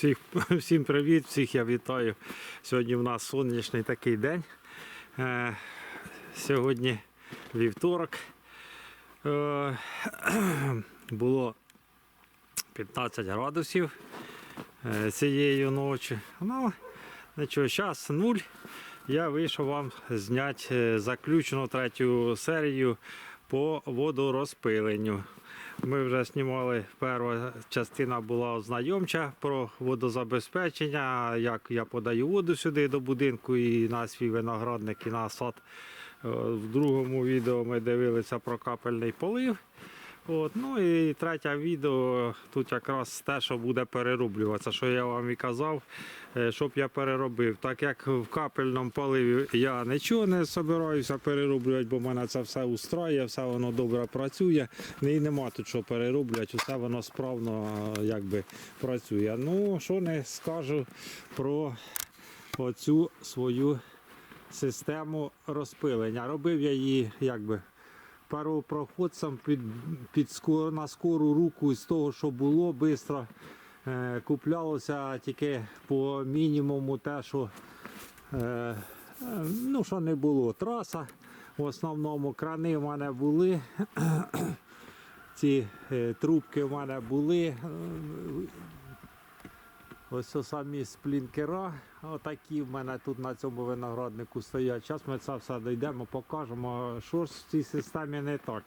Всіх, всім привіт, всіх я вітаю. Сьогодні в нас сонячний такий день. Е, сьогодні вівторок. Е, було 15 градусів е, цієї ночі. Ну, нічого, зараз нуль. Я вийшов вам зняти е, заключну третю серію по водорозпиленню. Ми вже знімали, перша частина була ознайомча про водозабезпечення, як я подаю воду сюди до будинку і на свій виноградник, і на сад. Е, В другому відео ми дивилися про капельний полив. От, ну і третє відео тут якраз те, що буде перероблюватися, що я вам і казав, е, щоб я переробив. Так як в капельному поливі я нічого не збираюся перероблювати, бо мене це все устраює, все воно добре працює. І нема тут що перероблювати, все воно справно е, якби, працює. Ну, що не скажу про оцю свою систему розпилення. Робив я її якби первопроходцям під, під скор- на скору руку з того, що було швидко. Е, куплялося тільки по мінімуму те, що, е, ну, що не було. Траса. В основному крани в мене були. Ці е, трубки в мене були. Е, Ось самі сплінкера, отакі в мене тут на цьому винограднику стоять. Зараз ми це все дійдемо, покажемо, що ж в цій системі не так.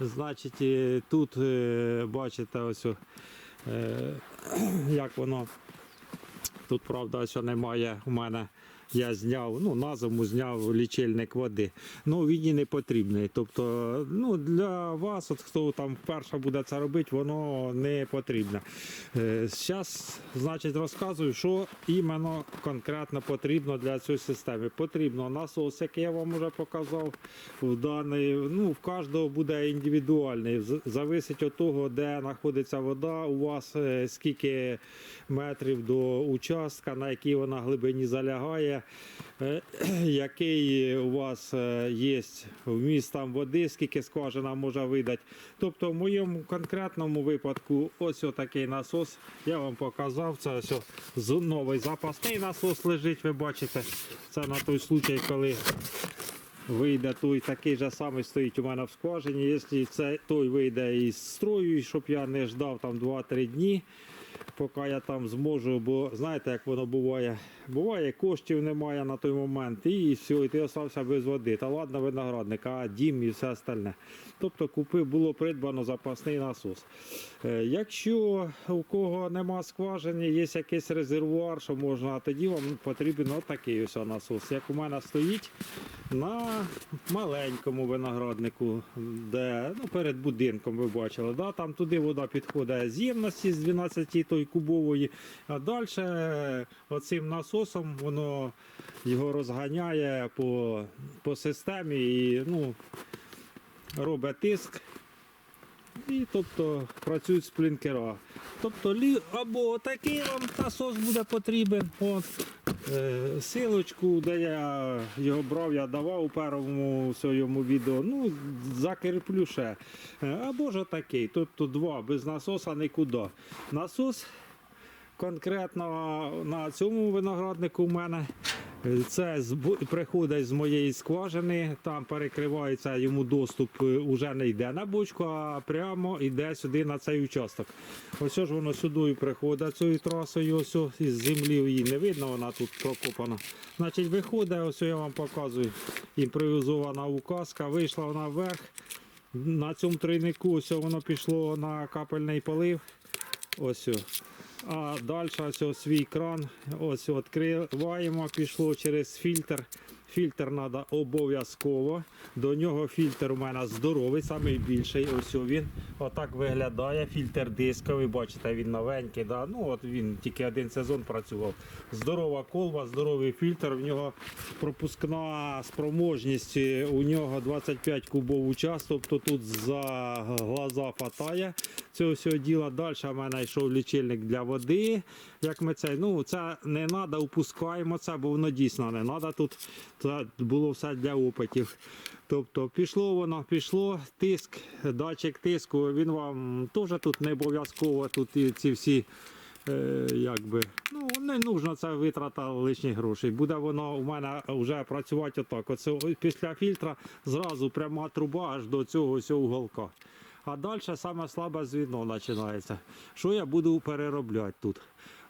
Значить, тут е, бачите, ось е, як воно. Тут, правда, що немає у мене. Я зняв, ну, на зиму зняв лічильник води. Ну, він і не потрібний. Тобто, ну, для вас, от хто там вперше буде це робити, воно не потрібне. Зараз, значить, розказую, що іменно конкретно потрібно для цієї системи. Потрібно насос, який я вам вже показав. В даний, ну, в кожного буде індивідуальний. Зависить від того, де знаходиться вода, у вас е, скільки метрів до участка, на якій вона глибині залягає, е, який у вас е, є вміст там води, скільки скважина може видати. Тобто, в моєму конкретному випадку, ось такий насос, я вам показав. Це ось новий запасний насос лежить, ви бачите. Це на той случай, коли вийде той такий же самий стоїть у мене в скважині. Якщо це той вийде із строю, щоб я не ждав там 2-3 дні, поки я там зможу, бо знаєте, як воно буває. Буває, коштів немає на той момент, і все, і ти остався без води. Та ладно, виноградник, а дім і все остальне. Тобто купив, було придбано запасний насос. Е, Якщо у кого нема скважини, є якийсь резервуар, що можна, тоді вам потрібен отакий ось насос. Як у мене стоїть на маленькому винограднику, де ну, перед будинком ви бачили. Да? Там туди вода підходить з ємності з 12 той кубової, а далі оцим насосом воно його розганяє по, по системі і ну, робить тиск. І тобто працюють сплінкера. Тобто або такий вам насос буде потрібен. От, е, силочку, де я його брав, я давав у першому своєму відео. Ну, закріплю ще. Е, Або ж такий. Тобто два без насоса нікуди. Насос конкретно на цьому винограднику у мене. Це з- приходить з моєї скважини, там перекривається йому доступ, е, уже не йде на бочку, а прямо йде сюди на цей участок. Ось ж воно сюди приходить цією трасою, ось із землі її не видно, вона тут прокопана. Значить, виходить, ось я вам показую, імпровізована указка, вийшла вона вверх. На цьому тройнику ось воно пішло на капельний полив. Ось. А далі ось свій кран. Ось відкриваємо, пішло через фільтр. Фільтр треба обов'язково. До нього фільтр у мене здоровий, найбільший. Ось він. Отак виглядає. Фільтр дисковий, бачите, він новенький. Да? Ну, от він тільки один сезон працював. Здорова колба, здоровий фільтр. В нього пропускна спроможність е, у нього 25 кубов час, тобто тут за глаза хватає цього всього діла. Далі в мене йшов лічильник для води. Як ми це, ну це не треба, упускаємо це, бо воно дійсно не треба тут. Це було все для опитів. Тобто пішло воно, пішло, тиск, датчик тиску, він вам теж тут не обов'язково, тут і ці всі е, якби, ну, не нужна ця витрата лишніх грошей. Буде воно у мене вже працювати отак. Оце після фільтра зразу пряма труба аж до цього уголка. А далі саме слабе звіно починається. Що я буду переробляти тут?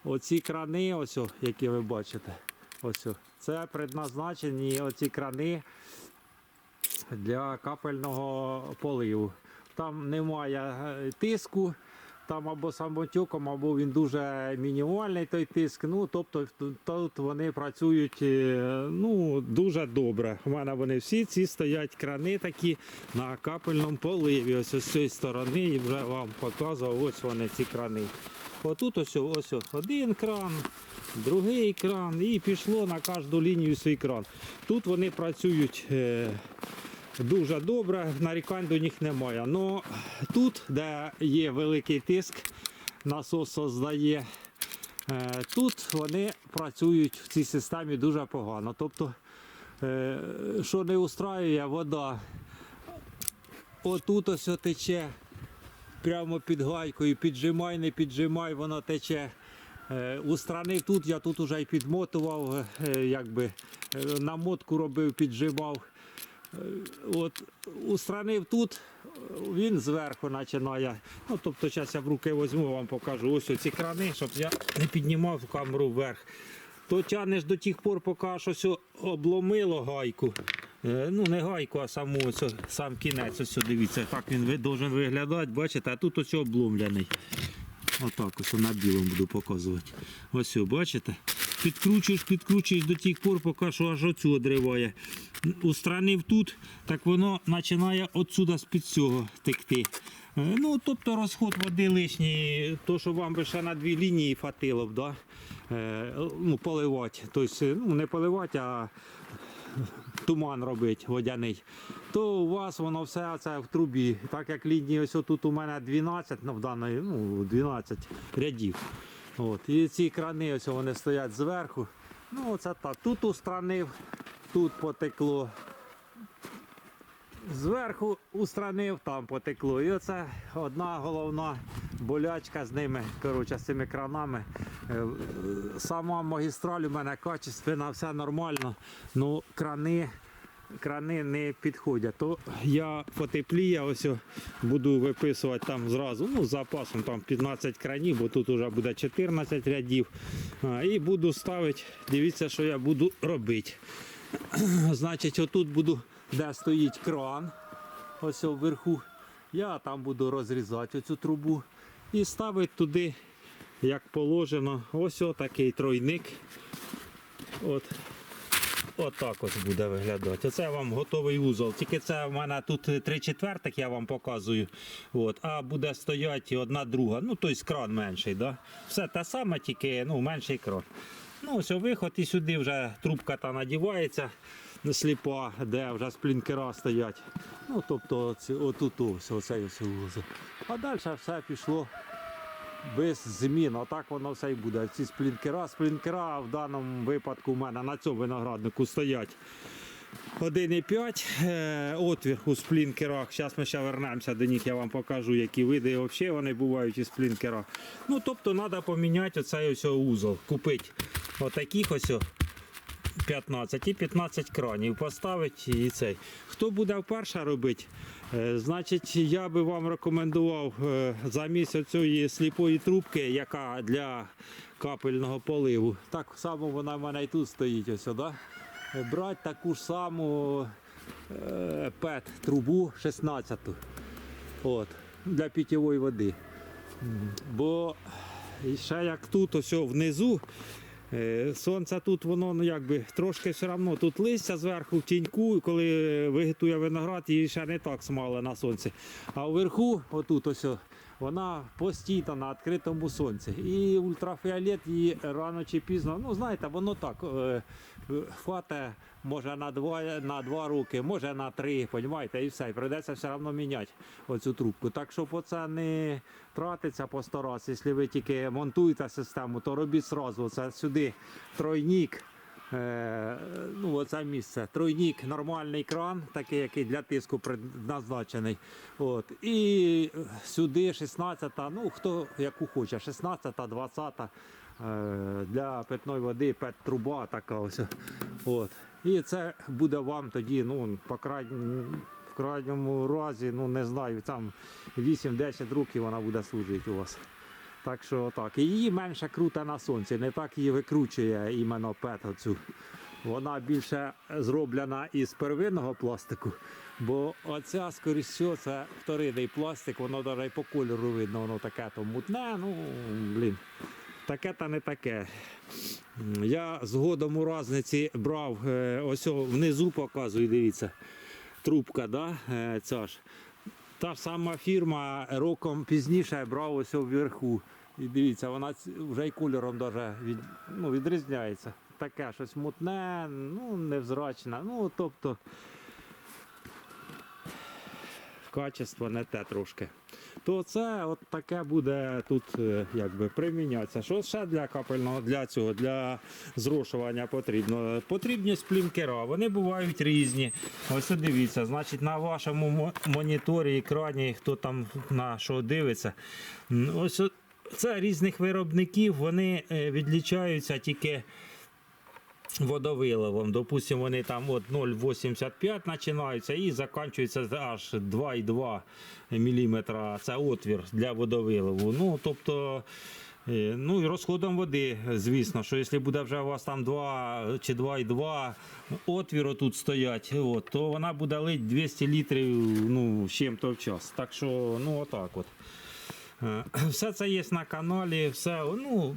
Оці крани, ось, які ви бачите, ось, це предназначені оці крани для капельного поливу. Там немає е, тиску, там або самотюком, або він дуже мінімальний той тиск. Ну, тобто тут- вони працюють е, ну, дуже добре. У мене вони всі ці стоять крани такі на капельному поливі. Ось з цієї сторони і вже вам показував, ось вони ці крани. Отут ось, ось один кран, другий кран, і пішло на кожну лінію свій кран. Тут вони працюють. Дуже добре, нарікань до них немає. Но тут, де є великий тиск, насос создає, е, тут вони працюють в цій системі дуже погано. Тобто, е, що не устраює, вода отут ось тече прямо під гайкою, піджимай, не піджимай, воно тече. Е, Устранив тут, я тут уже й підмотував, якби намотку робив, піджимав. От устранив тут, він зверху починає. Ну, тобто, зараз я в руки візьму, вам покажу. Ось ці крани, щоб я не піднімав камеру вверх. То тягнеш до тих пор, поки щось обломило гайку. Е, Ну, не гайку, а саму ось, сам кінець. Ось дивіться, так він должен виглядати, бачите, а тут ось обломлений. Отак ось на білому буду показувати. Ось, бачите? Підкручуєш, підкручуєш до тих пор, поки що аж оцю одриває. Устранив тут, так воно починає отсюда з-під цього текти. Е, Ну, тобто розход води лишній, то, що вам би ще на дві лінії хватило б, да? е, ну, поливати. Тобто, ну, не поливати, а туман робить водяний, то у вас воно все це в трубі. Так як лінії ось тут у мене 12, ну в даної, ну 12 рядів. От. І ці крани ось вони стоять зверху. Ну оце так. Тут устранив, тут потекло. Зверху устранив, там потекло. І оце одна головна болячка з ними, коротше, з цими кранами. Е, Сама магістраль у мене качественна, все нормально. Ну, крани, крани не підходять. То я потепліє, ось буду виписувати там зразу, ну, з запасом там 15 кранів, бо тут вже буде 14 рядів. І буду ставити, дивіться, що я буду робити. Значить, отут буду, де стоїть кран, ось вверху. Я там буду розрізати оцю трубу і ставити туди, як положено, ось такий тройник. От. Отак ось буде виглядати. Оце вам готовий узол. Тільки це в мене тут 3 четвертих, я вам показую. От. А буде стояти одна друга. Ну, тобто кран менший. Да? Все те саме, тільки ну, менший кран. Ну, ось виход і сюди вже трубка та надівається сліпа, де вже сплінкера стоять. Ну, тобто оці- отут ось оцей ось узол. А далі все пішло без змін. Отак воно все і буде. Ці сплінкера, сплінкера в даному випадку у мене на цьому винограднику стоять. 1,5 е, отвір у сплінкерах. Зараз ми ще вернемося до них, я вам покажу, які види взагалі вони бувають у сплінкерах. Ну, тобто треба поміняти оцей ось узол, купити отаких ось 15 і 15 кранів поставити і цей. Хто буде вперше робити, е, значить я би вам рекомендував е, замість цієї сліпої трубки, яка для капельного поливу. Так само вона в мене і тут стоїть ось? Е, брати таку ж саму е, ПЕТ трубу 16 от, для питьової води. Бо ще як тут ось внизу Сонце тут воно ну якби трошки все одно тут листя зверху в тіньку, коли вигитує виноград, її ще не так смали на сонці. А вверху, отут ось, вона постійно на відкритому сонці. І ультрафіолет її рано чи пізно, ну знаєте, воно так. е, Хватає може на два, на два роки, може на три, понімаєте, і все. І прийдеться все одно міняти оцю трубку. Так щоб оце не тратиться постаратися, якщо ви тільки монтуєте систему, то робіть сразу. Це сюди тройник Е, ну, оце місце. Тройнік, нормальний кран, такий, який для тиску предназначений. От. І сюди 16, ну хто яку хоче, 16, 20 е, для питної води, пет труба така ось. От. І це буде вам тоді, ну, по крайньому, в крайньому разі, ну не знаю, там 8-10 років вона буде служити у вас. Так що так. Її менше круте на сонці, не так її викручує іменно петоцю. Вона більше зроблена із первинного пластику, бо оця, скоріш всього, це вторинний пластик, воно навіть по кольору видно, воно таке то мутне, ну блін. Таке та не таке. Я згодом у разниці брав, е, ось внизу показую, дивіться, трубка, да? е, ця ж. Та сама фірма роком пізніше брав ось вверху. І дивіться, вона вже й кольором даже від, ну, відрізняється. Таке щось мутне, ну, невзрачне. Ну, тобто качество не те трошки. То це от таке буде тут е, якби примінятися. Що ще для капельного для цього, для зрошування потрібно? Потрібні сплінкера. Вони бувають різні. Ось дивіться, значить, на вашому моніторі, екрані, хто там на що дивиться. Ось це різних виробників, вони е, відлічаються тільки водовиливом. Допустимо, вони там от 0,85 починаються і закінчуються аж 2,2 мм. Це отвір для водовиливу. Ну, тобто, е, ну і розходом води, звісно, що якщо буде вже у вас там 2 чи 2,2 отвіру тут стоять, от, то вона буде лить 200 літрів ну, чим-то в час. Так що, ну, отак от. Е, Все це є на каналі, все, ну,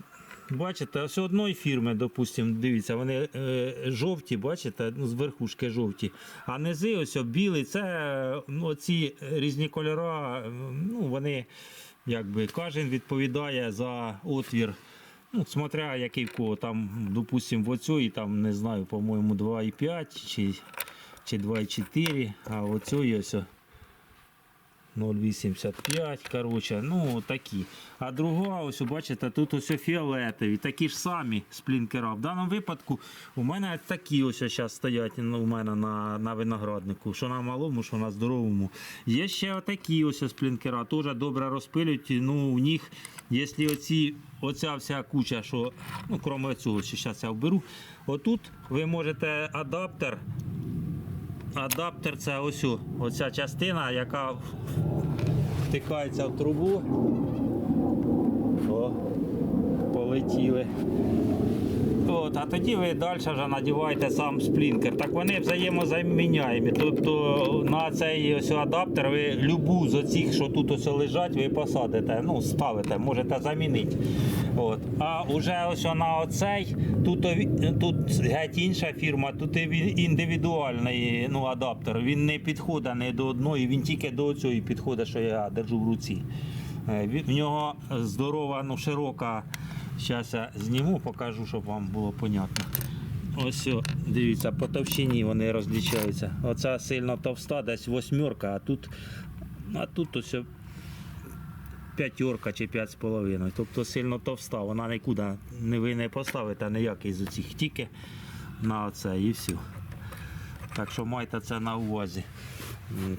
бачите, ось одної фірми, допустимо, дивіться, вони е, жовті, бачите, ну, з верхушки жовті. А низи ось білий, це ну, ці різні кольори, ну, вони якби кожен відповідає за отвір. Ну, смотря який кого там, допустимо, в оцій, там, не знаю, по-моєму, 2,5 чи, чи 2,4, а оцій ось. О, 0,85, коротше, ну такі. А друга, ось бачите, тут ось фіолетові, такі ж самі сплінкера. В даному випадку у мене такі ось зараз стоять ну, у мене на, на винограднику, що на малому, що на здоровому. Є ще отакі ось сплінкера, теж добре розпилюють. Ну, у них, якщо оці, оця вся куча, що, ну, крім цього, що зараз я вберу, отут ви можете адаптер Адаптер це ось оця частина, яка втикається в трубу. О, полетіли. От, а тоді ви далі вже надіваєте сам сплінкер. Так вони взаємозаміняємі. Тобто на цей ось адаптер ви любу з оцих, що тут ось лежать, ви посадите, ну, ставите, можете замінити. От. А вже ось на оцей, тут, тут геть інша фірма, тут індивідуальний ну, адаптер. Він не підходить не до одної, він тільки до цієї підходить, що я держу в руці. Е, В нього здорова, ну, широка. Зараз я зніму, покажу, щоб вам було понятно. Ось, дивіться, по товщині вони розлічаються. Оця сильно товста, десь восьмерка, а тут, а тут ось п'ятерка чи п'ять з половиною. Тобто сильно товста, вона нікуди не ви не поставите ніякий з цих тільки на оце і все. Так що майте це на увазі.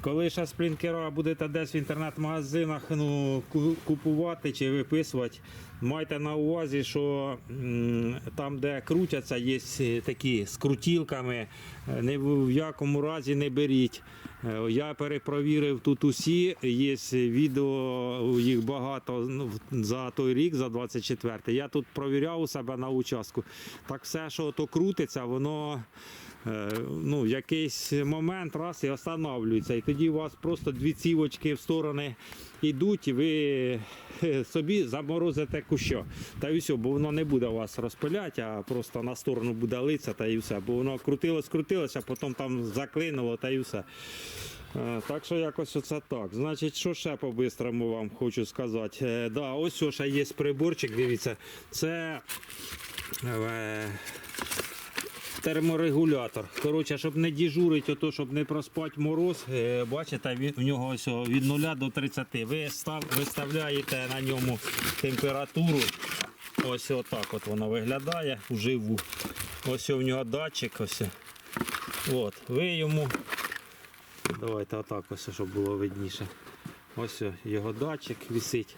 Коли ще сплінкера будете десь в інтернет-магазинах ну, купувати чи виписувати, майте на увазі, що там, де крутяться, є е, такі з крутілками, е, ні в якому разі не беріть. Е, Я перепровірив тут усі, є відео, їх багато ну, за той рік, за 24 Я тут провіряв у себе на участку. Так все, що то крутиться, воно ну, в якийсь момент раз і останавлюється. І тоді у вас просто дві цівочки в сторони йдуть, і ви е, собі заморозите куща. Та і все, бо воно не буде вас розпиляти, а просто на сторону буде литься та і все. Бо воно крутилось, крутилось, а потім там заклинуло та і все. Е, Так що якось оце так. Значить, що ще по-бистрому вам хочу сказати. Е, да, ось ще є приборчик, дивіться. Це е, терморегулятор. Коротше, щоб не діжурити, ото, щоб не проспати мороз, е, бачите, в нього ось від 0 до 30. Ви став, виставляєте на ньому температуру. Ось отак от воно виглядає вживу. Ось у нього датчик. Ось. От, ви йому. Давайте отак ось, щоб було видніше. Ось його датчик висить.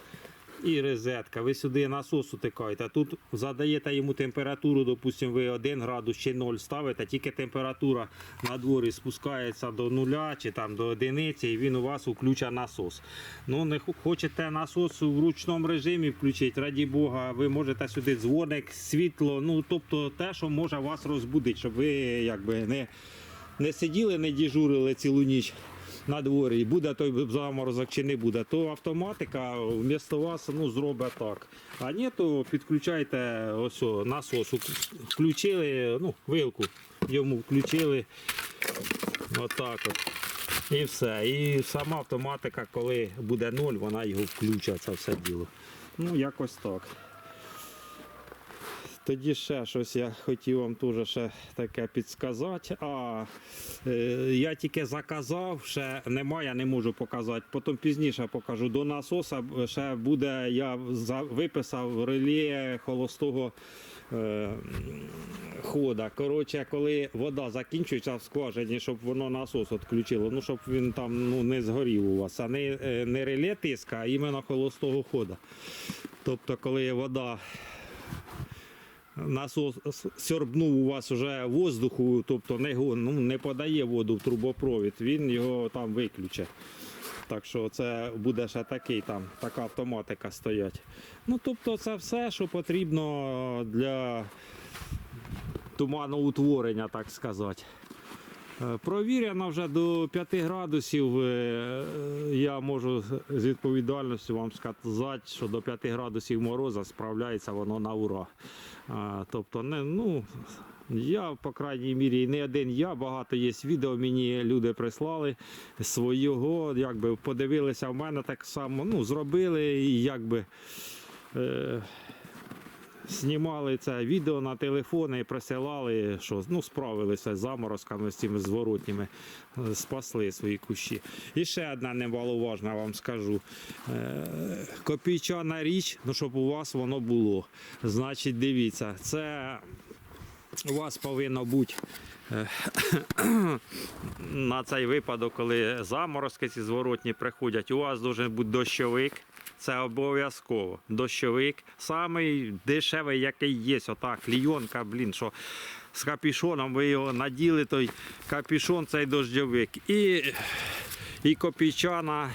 І розетка. Ви сюди насос утикаєте. Тут задаєте йому температуру, допустимо, ви 1 градус чи 0 ставите, тільки температура на дворі спускається до нуля чи там до одиниці, і він у вас включає насос. Ну, не хочете насос в ручному режимі включити, раді Бога, ви можете сюди дзвоник, світло, ну тобто те, що може вас розбудити, щоб ви якби не, не сиділи, не діжурили цілу ніч на дворі, буде той заморозок чи не буде, то автоматика вмісто вас ну, зробить так. А ні, то підключайте ось насос, включили, ну, вилку йому включили. Отак от. І все. І сама автоматика, коли буде ноль, вона його включить, це все діло. Ну, якось так. Тоді ще щось я хотів вам теж ще таке підсказати. А е, я тільки заказав, ще немає, не можу показати. Потім пізніше покажу. До насоса ще буде, я виписав реле холостого е, хода. Коротше, коли вода закінчується в скважині, щоб воно насос відключило, ну щоб він там ну, не згорів у вас, а не, е, не реле тиска, а іменно холостого хода. Тобто, коли вода насос сьорбнув у вас вже воздуху, тобто не, ну, не подає воду в трубопровід, він його там виключить. Так що це буде ще такий там, така автоматика стоять. Ну, тобто це все, що потрібно для туманоутворення, так сказати. Е, Провірено вже до 5 градусів. е, Я можу з відповідальністю вам сказати, що до 5 градусів мороза справляється воно на ура. Тобто, не, ну, я, по крайній мірі, не один я, багато є відео, мені люди прислали свого, якби подивилися в мене так само, ну, зробили і якби. Е, Знімали це відео на телефони і присилали, що ну, справилися з заморозками з цими зворотніми, е, спасли свої кущі. І ще одна немаловажна вам скажу. Е, Копійчана річ, ну щоб у вас воно було. Значить, дивіться, це у вас повинно бути е, на цей випадок, коли заморозки ці зворотні приходять, у вас має бути дощовик. Це обов'язково. Дощовик, самий дешевий, який є. Отак, клійонка, блін, що з капішоном ви його наділи, той капішон, цей дощовик. І, і копійчана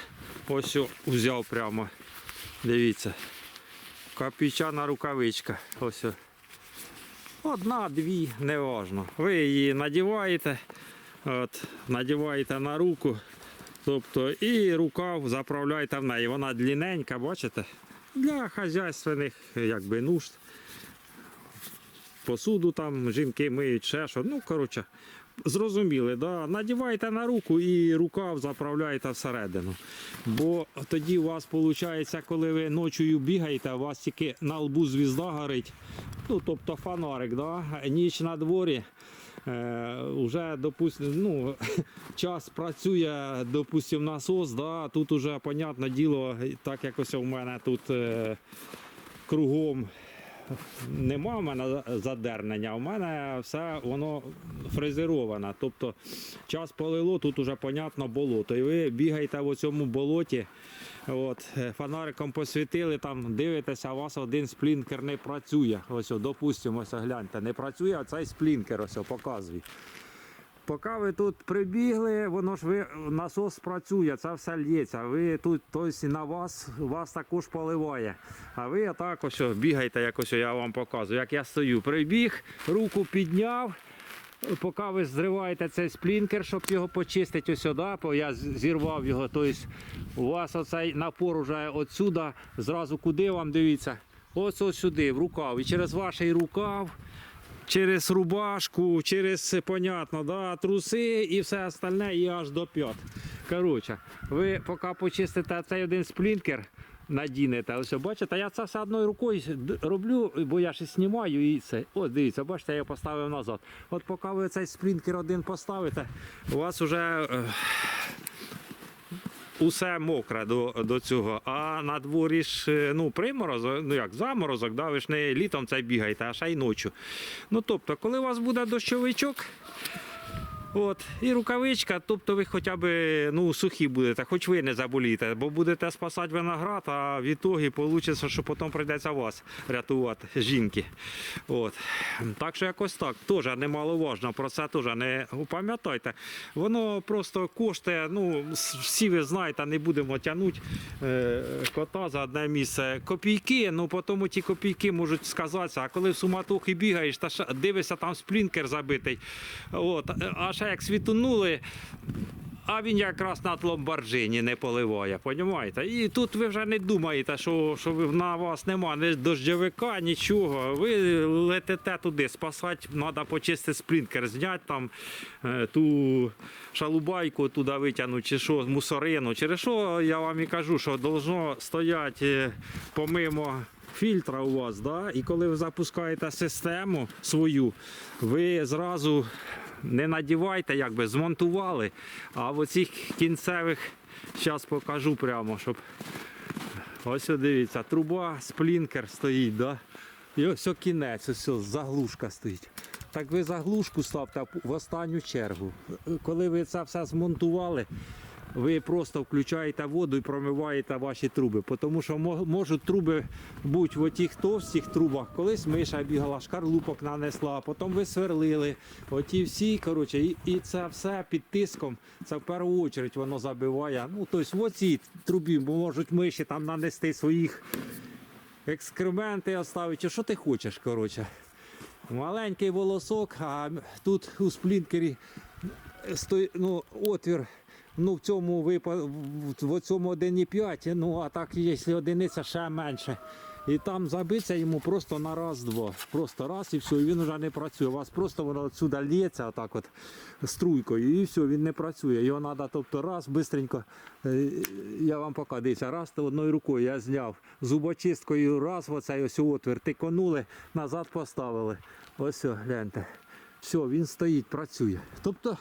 ось взяв прямо. Дивіться. Копійчана рукавичка. Ось. Одна, дві, неважно. Ви її надіваєте, от, надіваєте на руку, тобто і рукав заправляєте в неї. Вона длинненька, бачите? Для хазяйственних якби, нужд. Посуду там жінки миють, ще що. Ну, коротше, зрозуміли, да? надіваєте на руку і рукав заправляєте всередину. Бо тоді у вас виходить, коли ви ночою бігаєте, у вас тільки на лбу звізда горить. Ну, тобто фонарик, да? ніч на дворі. Е, уже, допустим, ну, час працює, допустим, насос, да? тут уже, понятне діло, так якось у мене тут е, кругом нема в мене задернення, у мене все воно фрезероване. Тобто час полило, тут уже понятно болото. І ви бігаєте в цьому болоті, от, е, фонариком посвітили, там дивитеся, у вас один сплінкер не працює. Ось, допустимо, гляньте, не працює, а цей сплінкер ось показує. Поки ви тут прибігли, воно ж ви насос працює, це все лється. Ви тут тобто на вас вас також поливає. А ви отак ось бігаєте, якось я вам показую. Як я стою, прибіг, руку підняв. Поки ви зриваєте цей сплінкер, щоб його почистити ось сюди, бо я зірвав його. Тобто у вас оцей напор уже отсюда, зразу куди вам дивіться? Ось ось сюди, в рукав. І через ваш рукав через рубашку, через, понятно, да, труси і все остальне і аж до п'ят. Коротше, ви поки почистите цей один сплінкер, надінете, ось бачите, я це все одною рукою роблю, бо я ж знімаю і це. Ось дивіться, бачите, я його поставив назад. От поки ви цей сплінкер один поставите, у вас вже. Усе мокре до, до цього. А на дворі ж е, ну, приморозок, ну як заморозок, да, ви ж не літом це бігаєте, а ще й ночі. Ну тобто, коли у вас буде дощовичок, От, і рукавичка, тобто ви хоча б ну, сухі будете, хоч ви не заболієте, бо будете спасати виноград, а в ітогі вийде, що потім прийдеться вас рятувати, жінки. От. Так що якось так, теж немаловажно, про це теж не пам'ятайте. Воно просто коштує, ну, всі ви знаєте, не будемо тягнути е, кота за одне місце. Копійки, ну тому ті копійки можуть сказатися, а коли в суматохи бігаєш, та дивишся, там сплінкер забитий. От, а ще як світунули. А він якраз на ломбарджині не поливає, понімаєте? І тут ви вже не думаєте, що, що на вас нема ні дощовика, нічого. Ви летите туди, спасати, треба почистити сплінкер, зняти там е, ту шалубайку туди витягнути, чи що, мусорину. Через що я вам і кажу, що должно стояти е, помимо фільтра у вас, да? і коли ви запускаєте систему свою, ви зразу не надівайте, якби змонтували. А в оцих кінцевих, зараз покажу прямо, щоб. Ось дивіться, труба, сплінкер стоїть, да? і ось кінець, ось заглушка стоїть. Так ви заглушку ставте в останню чергу. Коли ви це все змонтували, ви просто включаєте воду і промиваєте ваші труби. Тому що можуть труби бути в отих товстих трубах. Колись миша бігала, шкарлупок нанесла, потім ви сверлили. Оті всі, коротше, і, і це все під тиском. Це в першу чергу воно забиває. Ну, тобто в оцій трубі можуть миші там нанести своїх екскременти оставити. Що ти хочеш, коротше. Маленький волосок, а тут у сплінкері ну, отвір. Ну, в цьому випа- в- цьому 1,5, ну а так, якщо одиниця ще менше. І там забиться йому просто на раз-два. Просто раз і все, і він вже не працює. У вас просто воно отсюди лється отак от струйкою, і все, він не працює. Його треба, тобто, раз, бистренько, е, я вам поки дивіться, раз то одною рукою я зняв зубочисткою, раз оцей ось отвір, тиконули, назад поставили. Ось, гляньте. Все, він стоїть, працює. Тобто,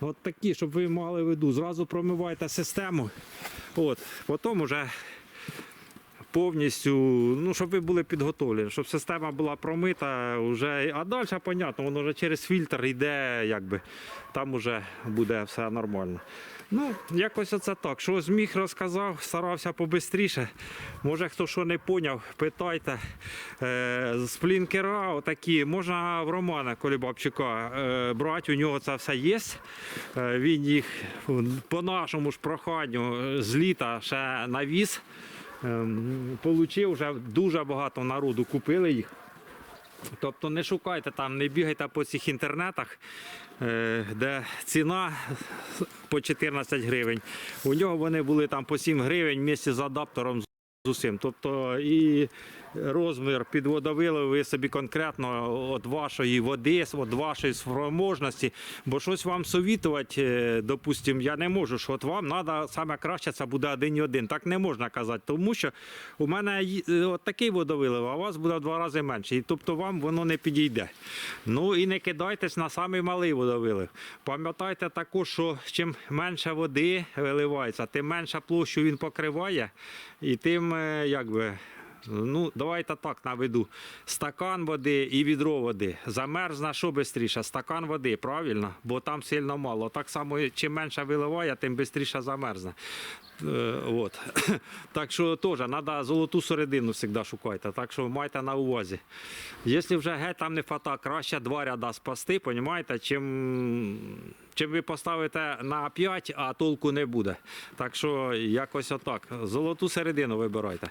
От такі, щоб ви мали виду, зразу промиваєте систему. От, потім вже повністю, ну, щоб ви були підготовлені, щоб система була промита, вже, а далі, понятно, воно вже через фільтр йде, якби, там вже буде все нормально. Ну, якось оце так. Що зміг розказав, старався побистріше. Може, хто що не поняв, питайте. Е, з плінкера отакі, можна в Романа Колібабчука е, брати, у нього це все є. Е, він їх по нашому ж проханню е, з літа ще навіз. Ем, Получив вже дуже багато народу купили їх. Тобто не шукайте там, не бігайте по цих інтернетах, е, де ціна по 14 гривень. У нього вони були там по 7 гривень місці з адаптером з усім. Тобто і розмір під водовилив ви собі конкретно від вашої води, від вашої спроможності. Бо щось вам совітувати, е, допустимо, я не можу, що от вам треба саме краще, це буде один і один. Так не можна казати, тому що у мене е, от такий водовилив, а у вас буде в два рази менше. І тобто вам воно не підійде. Ну і не кидайтесь на самий малий водовилив. Пам'ятайте також, що чим менше води виливається, тим менша площу він покриває, і тим е, якби. Ну, давайте так наведу. Стакан води і відро води. Замерзне що швидше? Стакан води, правильно? Бо там сильно мало. Так само, чим менше виливає, тим швидше замерзне. Е, от. Так що теж треба золоту середину завжди шукайте. Так що майте на увазі. Якщо вже геть там не фата, краще два ряда спасти, понімаєте, чим, чим ви поставите на 5, а толку не буде. Так що якось отак. Золоту середину вибирайте.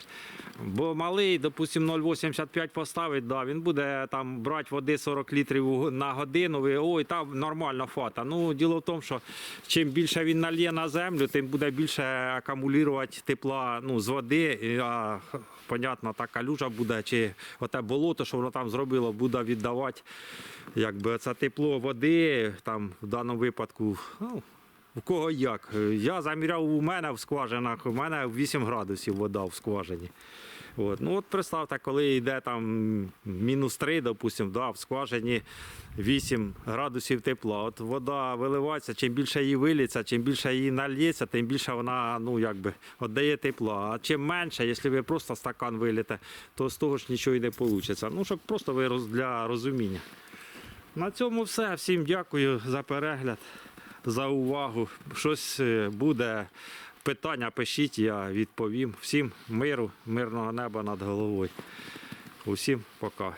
Бо малий, допустимо, 0,85 поставить, да, він буде там брати води 40 літрів на годину. Ви, ой, там нормально фата. Ну, діло в тому, що чим більше він нальє на землю, тим буде більше акумулювати тепла ну, з води. А, понятно, та калюжа буде, чи оте болото, що воно там зробило, буде віддавати якби, це тепло води, там, в даному випадку. Ну, у кого як. Я заміряв у мене в скважинах, у мене 8 градусів вода в скважині. От. Ну от представте, коли йде там мінус 3, допустимо, да, в скважині 8 градусів тепла. От вода виливається, чим більше її виліться, чим більше її нальється, тим більше вона ну, якби, віддає тепла. А чим менше, якщо ви просто стакан виліте, то з того ж нічого і не вийде. Ну, щоб просто ви для розуміння. На цьому все. Всім дякую за перегляд, за увагу. Щось е, буде. Питання пишіть, я відповім. Всім миру, мирного неба над головою. Усім пока.